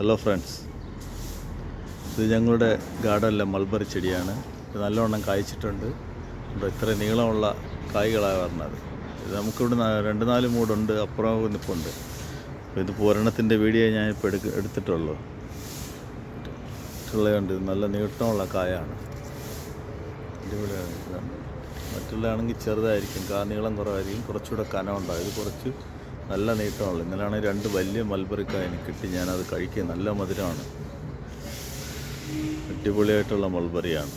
Hello friends ഇത് ഞങ്ങളുടെ ഗാർഡനിലെ mulberry ചെടിയാണ്. ഇത് നല്ലവണ്ണം കായ്ച്ചിട്ടുണ്ട്. ഇത്ര നീളമുള്ള കായ്കളാണ് പറഞ്ഞത് ഇത് നമുക്കിവിടെ രണ്ട് നാല് മൂടുണ്ട് അപ്പുറം നിൽപ്പുണ്ട് അപ്പോൾ ഇത് പൂരണത്തിന്റെ വീഡിയോ ഞാൻ ഇപ്പോൾ എടുക്ക എടുത്തിട്ടുള്ളൂ. മറ്റുള്ളതുണ്ട് ഇത് നല്ല നീട്ടമുള്ള കായാണ്. അടിപൊളിയാണ് മറ്റുള്ളതാണെങ്കിൽ ചെറുതായിരിക്കും. കാ നീളം കുറവായിരിക്കും. കുറച്ചുകൂടെ കനമുണ്ടാകും ഇത് കുറച്ച് നല്ല നീട്ടമാണല്ലോ. ഇന്നലെയാണെങ്കിൽ രണ്ട് വലിയ മൽബറിക്കായ എനിക്ക് കിട്ടി. ഞാനത് കഴിക്കുക. നല്ല മധുരമാണ്. അടിപൊളിയായിട്ടുള്ള മൾബറിയാണ്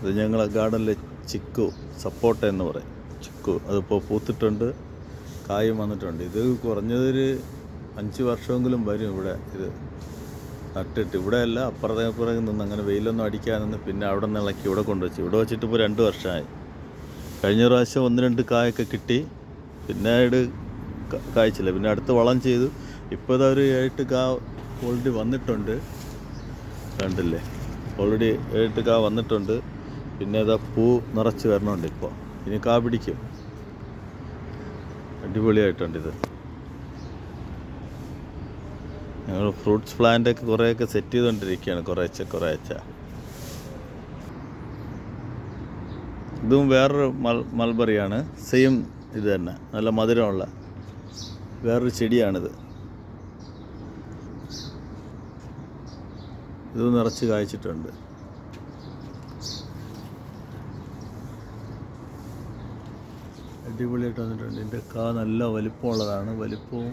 ഇത് ഞങ്ങളെ ഗാർഡനിലെ ചിക്കു സപ്പോട്ട എന്ന് പറയും. ചിക്കു. അതിപ്പോൾ പൂത്തിട്ടുണ്ട്. കായും വന്നിട്ടുണ്ട്. ഇത് കുറഞ്ഞതൊരു അഞ്ച് വർഷമെങ്കിലും വരും ഇവിടെ ഇത് നട്ടിട്ട്. ഇവിടെ അല്ല അപ്പുറത്തെ പുറകിൽ നിന്ന് അങ്ങനെ വെയിലൊന്നും അടിക്കാതെ നിന്ന് പിന്നെ അവിടെ നിന്ന് ഇളക്കി ഇവിടെ കൊണ്ടുവച്ചു. ഇവിടെ വെച്ചിട്ട് ഇപ്പോൾ രണ്ട് വർഷമായി. കഴിഞ്ഞ പ്രാവശ്യം ഒന്ന് രണ്ട് കായൊക്കെ കിട്ടി. പിന്നെ ഇത് ക- കായ്ച്ചില്ല. പിന്നെ അടുത്ത് വളം ചെയ്തു. ഇപ്പോൾ ഇതാ ഒരു കാ ഓൾറെഡി വന്നിട്ടുണ്ട്. കണ്ടില്ലേ? ഓൾറെഡി ഏട്ട് കാ വന്നിട്ടുണ്ട്. പിന്നെ ഇതാ പൂ നിറച്ച് വരണുണ്ട് ഇപ്പോൾ ഇനി കാ പിടിക്കും. അടിപൊളിയായിട്ടുണ്ട് ഇത്. ഞങ്ങൾ ഫ്രൂട്ട്സ് പ്ലാന്റൊക്കെ കുറേയൊക്കെ സെറ്റ് ചെയ്തുകൊണ്ടിരിക്കുകയാണ് കുറേശ്ശെ കുറേശ്ശെ ഇതും വേറൊരു മൽ മൽബറിയാണ് സെയിം ഇത് തന്നെ. നല്ല മധുരമുള്ള. വേറൊരു ചെടിയാണിത്. ഇത് നിറച്ച് കായ്ച്ചിട്ടുണ്ട്. അടിപൊളിയായിട്ട് വന്നിട്ടുണ്ട്. ഇതിന്റെ കാ നല്ല വലിപ്പമുള്ളതാണ്. വലിപ്പവും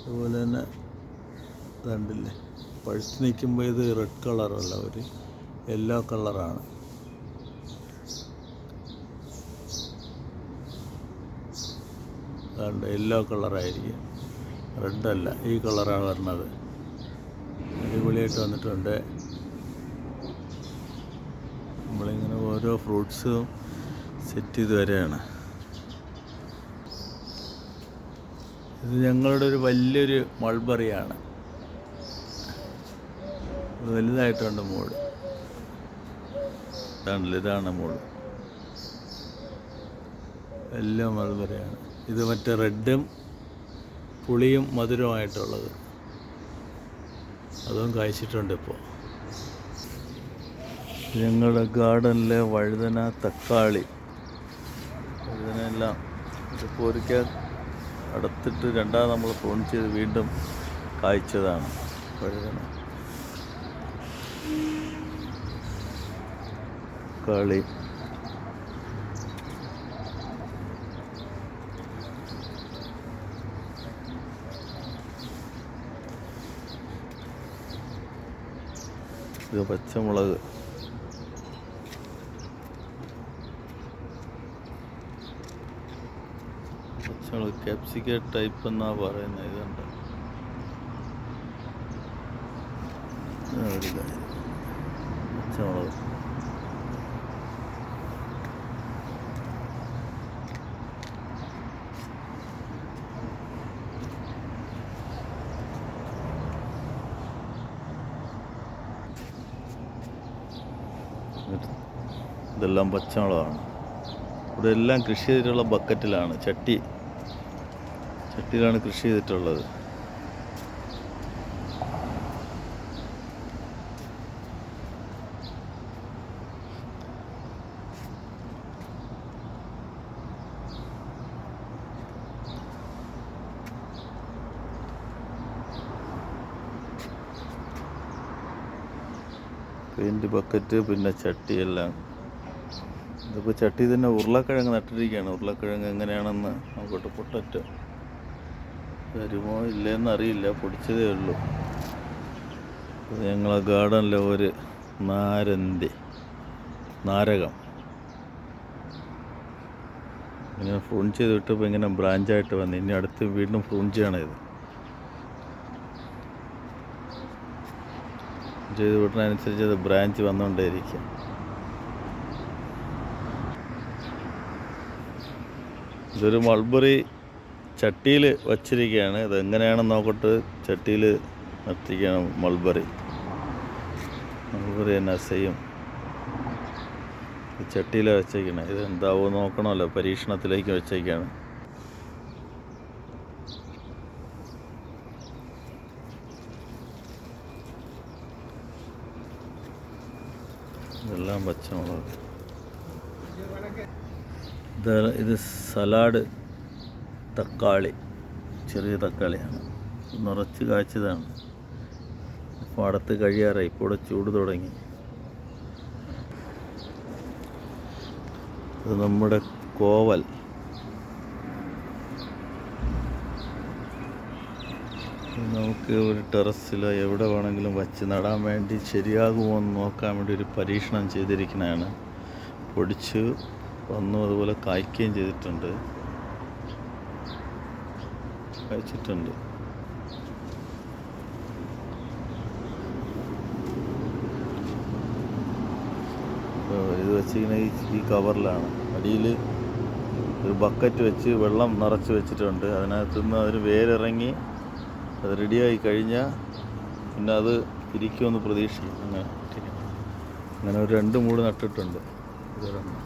അതുപോലെ തന്നെ കണ്ടില്ലേ പഴുത്ത് നിൽക്കുമ്പോൾ ഇത് റെഡ് കളറല്ല ഒരു യെല്ലോ കളറാണ് അതുകൊണ്ട് യെല്ലോ കളറായിരിക്കും. റെഡല്ല ഈ കളറാണ് വരുന്നത് അടിപൊളിയായിട്ട് വന്നിട്ടുണ്ട്. നമ്മളിങ്ങനെ ഓരോ ഫ്രൂട്ട്സും സെറ്റ് ചെയ്ത് വരികയാണ്. ഇത് ഞങ്ങളുടെ ഒരു വലിയൊരു മൾബറിയാണ്. വലുതായിട്ടുണ്ട് മോൾ. ഇതാണല്ലോ ഇതാണ് മോൾ. എല്ലാം മൾബറിയാണ്. ഇത് മറ്റേ റെഡും പുളിയും മധുരമായിട്ടുള്ളത് അതും കായ്ച്ചിട്ടുണ്ട് ഇപ്പോൾ ഞങ്ങളുടെ ഗാർഡനിലെ വഴുതന തക്കാളി. വഴുതനെല്ലാം ഇത് ഒരിക്കൽ അടുത്തിട്ട് രണ്ടാം നമ്മൾ ഫോൺ ചെയ്ത് വീണ്ടും കായ്ച്ചതാണ് വഴുതന. തക്കാളി. ഇത് പച്ചമുളക്. പച്ചമുളക് കാപ്സിക്ക ടൈപ്പ് എന്നാ പറയുന്നത് ഇതുണ്ട്. പച്ചമുളക്. ഇതെല്ലാം പച്ചമുളകാണ്. ഇവിടെ എല്ലാം കൃഷി ചെയ്തിട്ടുള്ള ബക്കറ്റിലാണ് ചട്ടി. ചട്ടിയിലാണ് കൃഷി ചെയ്തിട്ടുള്ളത്. പെയിന്റ് ബക്കറ്റ് പിന്നെ ചട്ടി എല്ലാം. ഇതിപ്പോൾ ചട്ടി തന്നെ ഉരുളക്കിഴങ്ങ് നട്ടിരിക്കുകയാണ്. ഉരുളക്കിഴങ്ങ് എങ്ങനെയാണെന്ന് നോക്കട്ടെ പൊട്ടറ്റോ. വരുമോ ഇല്ലയെന്ന് അറിയില്ല. പൊടിച്ചതേ ഉള്ളൂ. ഞങ്ങളെ ഗാർഡനിലെ ഒരു നാരന്തി. നാരകം. ഇങ്ങനെ ഫ്രൂൺ ചെയ്ത് വിട്ടപ്പോൾ ഇങ്ങനെ ബ്രാഞ്ചായിട്ട് വന്നു. ഇനി അടുത്ത് വീണ്ടും ഫ്രൂൺ ചെയ്യണം ഇത് ചെയ്ത് വിടുന്നതനുസരിച്ച് അത് ബ്രാഞ്ച് വന്നുകൊണ്ടേയിരിക്കും. ഇതൊരു മൾബറി ചട്ടിയിൽ വച്ചിരിക്കുകയാണ്. ഇത് എങ്ങനെയാണെന്ന് നോക്കട്ട്. ചട്ടിയിൽ നട്ടിരിക്കുകയാണ് മൾബറി മൾബറി തന്നെ അസയും ചട്ടിയിലാണ് വെച്ചേക്കണേ ഇത് എന്താവോ നോക്കണമല്ലോ. പരീക്ഷണത്തിലേക്ക് വെച്ചേക്കാണ് ഇതെല്ലാം പച്ചമുളക്. ഇത് ഇത് സലാഡ് തക്കാളി ചെറിയ തക്കാളിയാണ്. നിറച്ച് കാய்ച്ചതാണ് പാടത്ത് കഴിയാറായി. ഇപ്പോൾ ചൂട് തുടങ്ങി. ഇത് നമ്മുടെ കോവൽ. നമുക്ക് ഒരു ടെറസിലോ എവിടെ വേണമെങ്കിലും വച്ച് നടാൻ വേണ്ടി ശരിയാകുമോ എന്ന് നോക്കാൻ വേണ്ടി ഒരു പരീക്ഷണം ചെയ്തിരിക്കുന്നതാണ് പൊടിച്ച് വന്നു അതുപോലെ കായ്ക്കുകയും ചെയ്തിട്ടുണ്ട്. കഴിച്ചിട്ടുണ്ട് ഇത് വെച്ചിങ്ങനെ ഈ കവറിലാണ്. അടിയിൽ ഒരു ബക്കറ്റ് വെച്ച് വെള്ളം നിറച്ച് വെച്ചിട്ടുണ്ട്. അതിനകത്തുനിന്ന് അതിന് വേരിറങ്ങി അത് റെഡിയായി കഴിഞ്ഞാൽ പിന്നെ അത് ഇരിക്കുമെന്ന് പ്രതീക്ഷിക്കും. അങ്ങനെ. അങ്ങനെ ഒരു രണ്ട് മൂട് നട്ടിട്ടുണ്ട്. ഇതൊരെണ്ണം.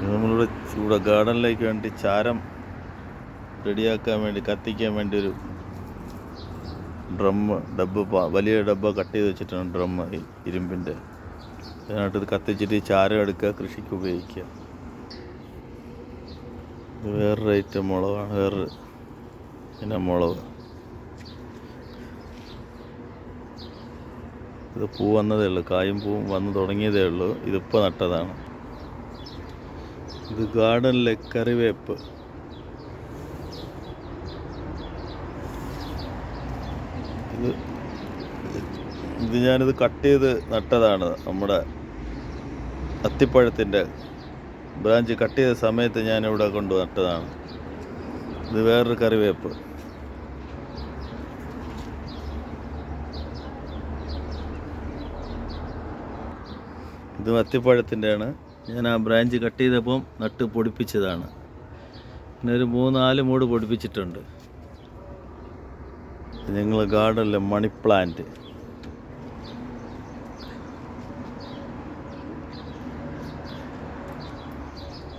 ഇത് നമ്മളിവിടെ ചൂട ഗാർഡനിലേക്ക് വേണ്ടി ചാരം റെഡിയാക്കാൻ വേണ്ടി കത്തിക്കാൻ വേണ്ടി ഒരു ഡ്രമ്മ് ഡബ്ബ് വലിയ ഡബ്ബ കട്ട് ചെയ്ത് വെച്ചിട്ടാണ് ഡ്രമ്മ് ഇരുമ്പിന്റെ. അതിനായിട്ട് ഇത് കത്തിച്ചിട്ട് ഈ ചാരം എടുക്കുക കൃഷിക്ക് ഉപയോഗിക്കുക. ഇത് വേറൊരു ഐറ്റം മുളകാണ് വേറൊരു ഇനം മുളക്. ഇത് പൂ വന്നതേ ഉള്ളൂ കായും പൂവും വന്ന് തുടങ്ങിയതേ ഉള്ളൂ ഇതിപ്പോൾ നട്ടതാണ്. ഇത് ഗാർഡനിലെ കറിവേപ്പ്. ഇത് ഇത് ഞാനിത് കട്ട് ചെയ്ത് നട്ടതാണ് നമ്മുടെ അത്തിപ്പഴത്തിന്റെ ബ്രാഞ്ച് കട്ട് ചെയ്ത സമയത്ത് ഞാനിവിടെ കൊണ്ട് നട്ടതാണ്. ഇത് വേറൊരു കറിവേപ്പ്. ഇത് അത്തിപ്പഴത്തിന്റെയാണ് ഞാൻ ആ ബ്രാഞ്ച് കട്ട് ചെയ്തപ്പം നട്ട് പൊടിപ്പിച്ചതാണ്. പിന്നെ ഒരു മൂന്നാൽ മൂട് പൊടിപ്പിച്ചിട്ടുണ്ട്. ഞങ്ങൾ ഗാർഡനിലെ മണി പ്ലാന്റ്.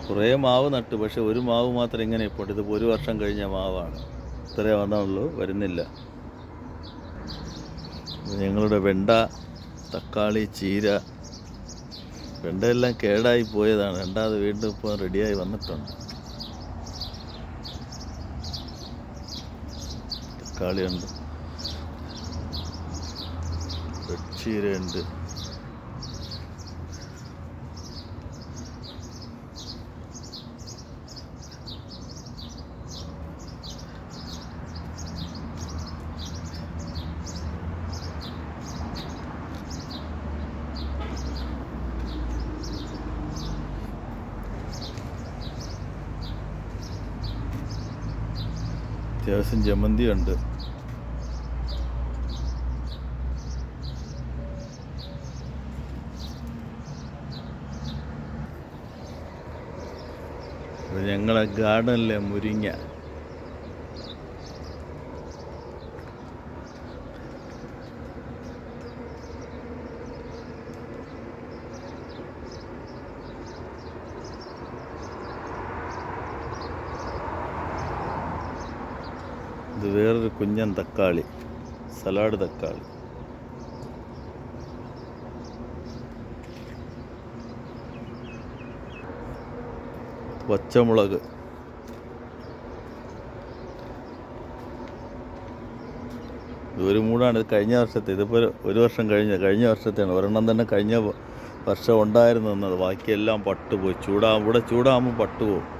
കുറേ മാവ് നട്ടു പക്ഷെ ഒരു മാവ് മാത്രം ഇങ്ങനെ ഇപ്പോൾ ഇതിപ്പോൾ ഒരു വർഷം കഴിഞ്ഞ മാവാണ്. ഇത്രേ വന്നുള്ളൂ വരുന്നില്ല. ഞങ്ങളുടെ വെണ്ട തക്കാളി ചീര വെണ്ടയെല്ലാം കേടായി പോയതാണ്. രണ്ടാമത് വീണ്ടും ഇപ്പോൾ റെഡിയായി വന്നിട്ടുണ്ട്. തക്കാളിയുണ്ട്. വെച്ചീരയുണ്ട് അത്യാവശ്യം ജമന്തി ഉണ്ട് ഞങ്ങളെ ഗാർഡനിലെ മുരിങ്ങ. ഇത് വേറൊരു കുഞ്ഞൻ തക്കാളി സലാഡ് തക്കാളി. പച്ചമുളക്. ഒരു മൂടാണ്. ഇത് കഴിഞ്ഞ വർഷത്തെ ഇതിപ്പോൾ ഒരു വർഷം കഴിഞ്ഞ കഴിഞ്ഞ വർഷത്തെയാണ്. ഒരെണ്ണം തന്നെ കഴിഞ്ഞ വർഷം ഉണ്ടായിരുന്നു എന്നത് ബാക്കിയെല്ലാം പട്ടുപോയി. ചൂടാ ഇവിടെ ചൂടാകുമ്പോൾ പട്ടുപോകും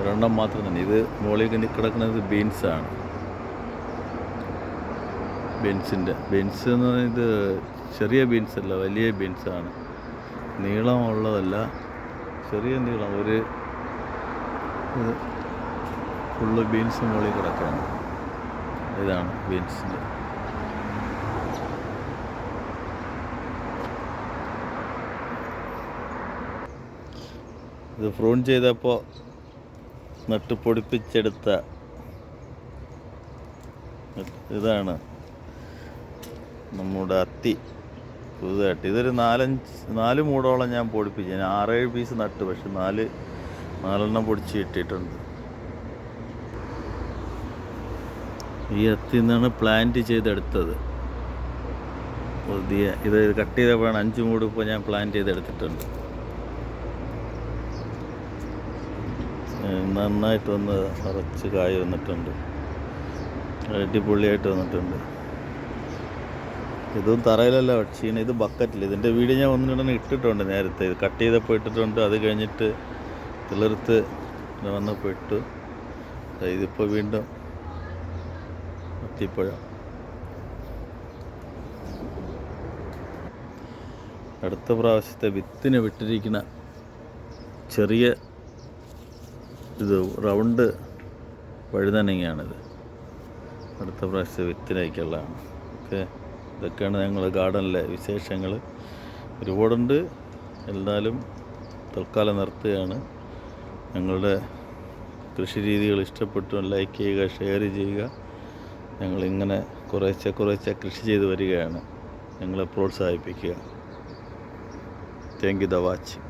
ഒരെണ്ണം മാത്രം തന്നെ. ഇത് മുകളിൽ കിടക്കുന്നത് ബീൻസാണ് ബീൻസിന്റെ ബീൻസ് എന്ന് പറയുന്നത് ചെറിയ ബീൻസ് അല്ല വലിയ ബീൻസാണ് നീളമുള്ളതല്ല ചെറിയ നീളം. ഒരു ഫുള്ള് ബീൻസ് മുകളിൽ കിടക്കുകയാണ്. ഇതാണ് ബീൻസിന്റെ ഇത് ഫ്രൂൺ ചെയ്തപ്പോൾ നട്ട് പൊടിപ്പിച്ചെടുത്ത ഇതാണ് നമ്മുടെ അത്തി പുതുതായിട്ട്. ഇതൊരു നാലഞ്ച് നാല് മൂടോളം ഞാൻ പൊടിപ്പിച്ചു. ഞാൻ ആറേഴ് പീസ് നട്ട് പക്ഷെ നാല് നാലെണ്ണം പൊടിച്ച് കിട്ടിയിട്ടുണ്ട്. ഈ അത്തി നിന്നാണ് പ്ലാന്റ് ചെയ്തെടുത്തത്. പുതിയ ഇത് കട്ട് ചെയ്തപ്പോഴാണ് അഞ്ച് മൂട് ഇപ്പോൾ ഞാൻ പ്ലാന്റ് ചെയ്തെടുത്തിട്ടുണ്ട്. നന്നായിട്ട് വന്ന് നിറച്ച് കായ് വന്നിട്ടുണ്ട്. അടിപൊളിയായിട്ട് വന്നിട്ടുണ്ട്. ഇതും തറയിലല്ല പക്ഷേ ഇത് ബക്കറ്റിൽ ഇതിന്റെ വീഡിയോ ഞാൻ ഒന്നിടണം ഇട്ടിട്ടുണ്ട് നേരത്തെ. ഇത് കട്ട് ചെയ്തപ്പോൾ ഇട്ടിട്ടുണ്ട്. അത് കഴിഞ്ഞിട്ട് തിളർത്ത് വന്നപ്പോൾ ഇട്ടു. ഇതിപ്പോൾ വീണ്ടും അത്തിപ്പഴം അടുത്ത പ്രാവശ്യത്തെ വിത്തിന് വിട്ടിരിക്കുന്ന ചെറിയ ഇത് റൗണ്ട് വഴുതനങ്ങയാണിത് അടുത്ത പ്രാവശ്യത്തെ വിത്തിനേക്കുള്ളതാണ് ഓക്കെ. ഇതൊക്കെയാണ് ഞങ്ങളുടെ ഗാർഡനിലെ വിശേഷങ്ങൾ ഒരുപാടുണ്ട് എന്നാലും തൽക്കാലം നിർത്തുകയാണ്. ഞങ്ങളുടെ കൃഷി രീതികൾ ഇഷ്ടപ്പെട്ടു ലൈക്ക് ചെയ്യുക ഷെയർ ചെയ്യുക. ഞങ്ങളിങ്ങനെ കുറേശ്ശെ കുറേശ്ശെ കൃഷി ചെയ്ത് വരികയാണ്. ഞങ്ങളെ പ്രോത്സാഹിപ്പിക്കുക. Thank you the watching